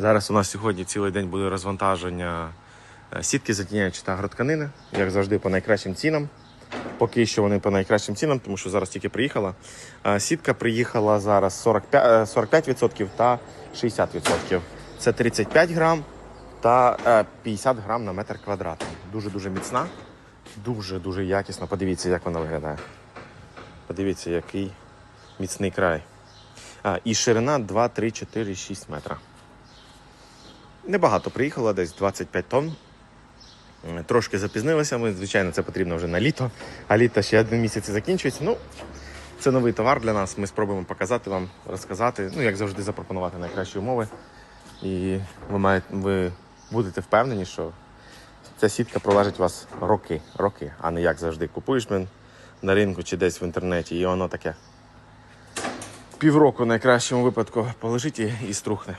Зараз у нас сьогодні цілий день буде розвантаження е, сітки затіняючи та агротканини, як завжди, по найкращим цінам. Поки що вони по найкращим цінам, тому що зараз тільки приїхала. Е, Сітка приїхала зараз 45, е, 45% та 60%. Це 35 грам та е, 50 грам на метр квадратний. Дуже-дуже міцна, дуже-дуже якісна. Подивіться, як вона виглядає. Подивіться, який міцний край. І ширина 2, 3, 4, 6 метра. Небагато приїхало, десь 25 тонн. Трошки запізнилися ми, звичайно, це потрібно вже на літо, а літо ще один місяць закінчується. Ну, це новий товар для нас. Ми спробуємо показати вам, розказати, ну, як завжди, запропонувати найкращі умови. І ви, маєте, ви будете впевнені, що ця сітка пролежить вас роки, роки, а не як завжди. Купуєш блин, на ринку чи десь в інтернеті, і воно таке. Півроку в найкращому випадку полежить і, і струхне.